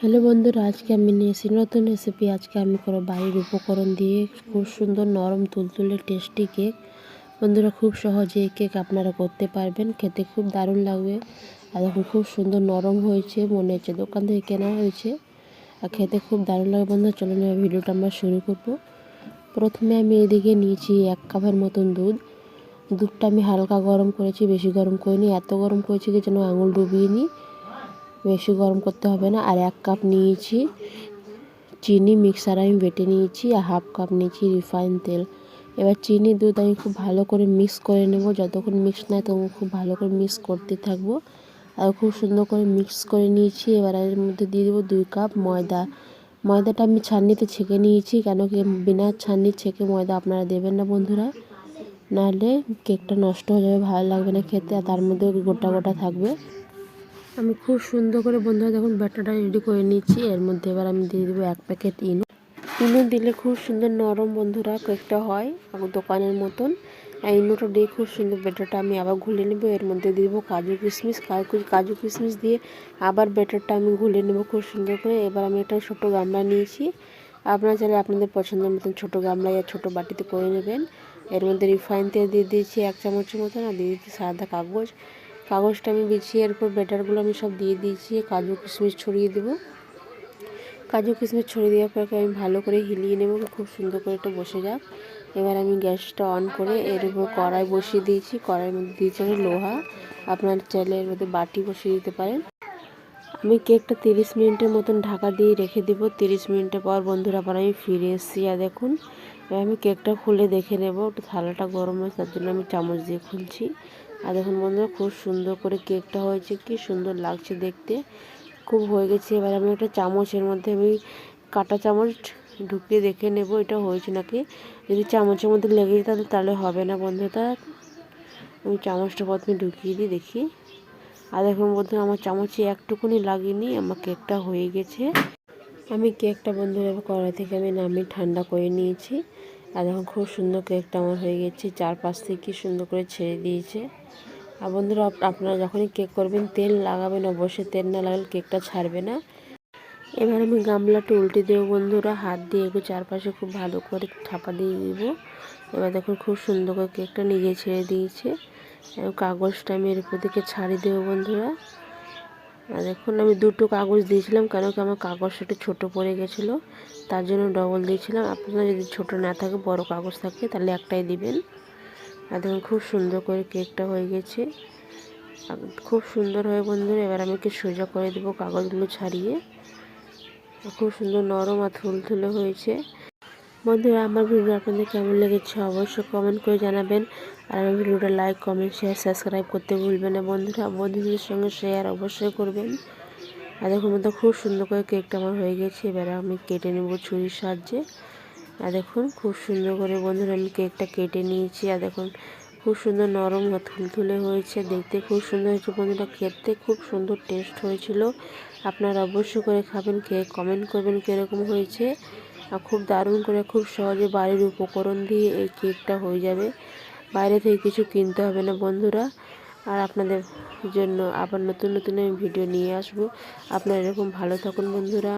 Hello বন্ধুরা, আজকে আমি নিয়ে এসেছি নতুন রেসিপি আজকে আমি করো বাড়ির উপকরণ দিয়ে খুব সুন্দর নরম তুলতুলে টেস্টি কেক বন্ধুরা, খুব সহজে এই কেক আপনারা করতে পারবেন। খেতে খুব দারুণ লাগবে। আর এখন খুব সুন্দর নরম হয়েছে, মনে হচ্ছে দোকান থেকে কেনা হয়েছে। আর খেতে খুব দারুণ লাগে বন্ধুরা, চলুন ভিডিওটা আমরা শুরু করব। প্রথমে আমি এদিকে নিয়েছি এক কাপের মতন দুধ। দুধটা আমি হালকা গরম করেছি, বেশি গরম করিনি, এত গরম করেছি কি যেন আঙুল ডুবিয়ে নিই বেশি গরম করতে হবে না। আর এক কাপ নিয়েছি চিনি মিক্সার আমি বেটে নিয়েছি আর হাফ কাপ নিয়েছি রিফাইন তেল। এবার চিনি দুধ আমি খুব ভালো করে মিক্স করে নেব। যতক্ষণ মিক্স নয় তখন খুব ভালো করে মিক্স করতে থাকব। আর খুব সুন্দর করে মিক্স করে নিয়েছি। এবার এর মধ্যে দিয়ে দেবো দুই কাপ ময়দা। ময়দাটা আমি ছাননিতে ছেঁকে নিয়েছি কেন কি বিনা ছাননি ছেঁকে ময়দা আপনারা দেবেন না বন্ধুরা। নাহলে কেকটা নষ্ট হয়ে যাবে, ভালো লাগবে না খেতে আর তার মধ্যে গোটা গোটা থাকবে। আমি খুব সুন্দর করে বন্ধুরা দেখুন ব্যাটারটা রেডি করে নিচ্ছি। এর মধ্যে এবার আমি দিয়ে দেবো এক প্যাকেট ইনো। ইনো দিলে খুব সুন্দর নরম বন্ধুরা কেকটা হয় দোকানের মতন। আর ইনোটা দিয়ে খুব সুন্দর ব্যাটারটা আমি আবার ঘুলে নেব। এর মধ্যে দিয়ে দেবো কাজু কিশমিশ কাজু কিশমিশ দিয়ে আবার ব্যাটারটা আমি ঘুলে নেব খুব সুন্দর করে। এবার আমি একটা ছোটো গামলা নিয়েছি। আপনারা চাইলে আপনাদের পছন্দের মতন ছোটো গামলা আর ছোটো বাটিতে করে নেবেন। এর মধ্যে রিফাইন তেল দিয়ে দিয়েছি এক চামচের মতন, আর দিয়ে দিচ্ছি সাদা কাগজ। কাগজটা আমি বিছিয়ে এরপর ব্যাটারগুলো আমি সব দিয়ে দিয়েছি, কাজু কিশমিশ ছড়িয়ে দেবো। কাজু কিশমিশ ছড়িয়ে দেওয়ার পরে আমি ভালো করে হিলিয়ে নেব, খুব সুন্দর করে একটু বসে যাক। এবার আমি গ্যাসটা অন করে এর উপর কড়াই বসিয়ে দিয়েছি, কড়াইয়ের মধ্যে দিয়েছি লোহা। আপনার চাইলে এর মধ্যে বাটি বসিয়ে দিতে পারেন। আমি কেকটা তিরিশ মিনিটের মতন ঢাকা দিয়ে রেখে দেব। তিরিশ মিনিটের পর বন্ধুরা আবার আমি ফিরে এসেছি। আর দেখুন, আমি কেকটা খুলে দেখে নেব। একটু থালাটা গরম হয়েছে, তার জন্য আমি চামচ দিয়ে খুলছি। আর দেখুন বন্ধুরা, খুব সুন্দর করে কেকটা হয়েছে। কি সুন্দর লাগছে দেখতে। খুব হয়ে গেছে। এবার আমি একটা চামচের মধ্যে আমি কাটা চামচ ঢুকিয়ে দেখে নেব, এটা হয়েছে নাকি। যদি চামচের মধ্যে লেগে যেত তাহলে হবে না বন্ধুটা আমি চামচটা প্রথমে ঢুকিয়ে দিই, দেখি। আর দেখুন বন্ধু আমার চামচে একটুকুনি লাগিনি, আমার কেকটা হয়ে গেছে। আমি কেকটা বন্ধুরা কড়াই থেকে আমি নামিয়ে ঠান্ডা করে নিয়েছি। আর দেখুন খুব সুন্দর কেকটা আমার হয়ে গেছে, চারপাশ থেকে সুন্দর করে ছেড়ে দিয়েছে। আর বন্ধুরা আপনারা যখনই কেক করবেন, তেল লাগাবেন, অবশ্যই তেল না লাগালে কেকটা ছাড়বে না। এবার আমি গামলাটা উল্টে দেবো বন্ধুরা, হাত দিয়ে একটু চারপাশে খুব ভালো করে থাপা দিয়ে দিব। এবার দেখুন খুব সুন্দর করে কেকটা নিজে ছেড়ে দিয়েছে। কাগজটা আমি এর উপর দিকে ছাড়িয়ে দেবো, বন্ধুরা। আর দেখুন আমি দুটো কাগজ দিয়েছিলাম, কেন কি আমার কাগজটা একটু ছোটো পড়ে গেছিল, তার জন্য ডবল দিয়েছিলাম। আপনারা যদি ছোট না থাকে, বড় কাগজ থাকে, তাহলে একটাই দিবেন। আর দেখুন, খুব সুন্দর করে কেকটা হয়ে গেছে। খুব সুন্দর হয়ে, বন্ধুরা, এবার আমি কি সোজা করে দেবো কাগজগুলো ছাড়িয়ে। খুব সুন্দর নরম আর থুলথুলে হয়েছে। বন্ধুরা, আমার ভিডিও আপনাদের কেমন লেগেছে অবশ্যই কমেন্ট করে জানাবেন। আর আমার ভিডিওটা লাইক কমেন্ট শেয়ার সাবস্ক্রাইব করতে ভুলবেন না বন্ধুরা। বন্ধুদের সঙ্গে শেয়ার অবশ্যই করবেন। আর দেখুন মধ্যে খুব সুন্দর করে কেকটা আমার হয়ে গেছে। এবারে আমি কেটে নেব ছুরির সাহায্যে। আর দেখুন, খুব সুন্দর করে বন্ধুরা আমি কেকটা কেটে নিয়েছি। আর দেখুন, খুব সুন্দর নরম থুলথুলে হয়েছে। দেখতে খুব সুন্দর হয়েছে বন্ধুরা। খেতে খুব সুন্দর টেস্ট হয়েছিল। আপনারা অবশ্যই করে খাবেন, খেয়ে কমেন্ট করবেন কীরকম হয়েছে। খুব দারুণ করে খুব সহজে বাড়ির উপকরণ দিয়ে এই কেকটা হয়ে যাবে। বাইরে থেকে কিছু কিনতে হবে না বন্ধুরা। আর আপনাদের জন্য আবার নতুন নতুন আমি ভিডিও নিয়ে আসব। আপনারা এরকম ভালো থাকুন বন্ধুরা।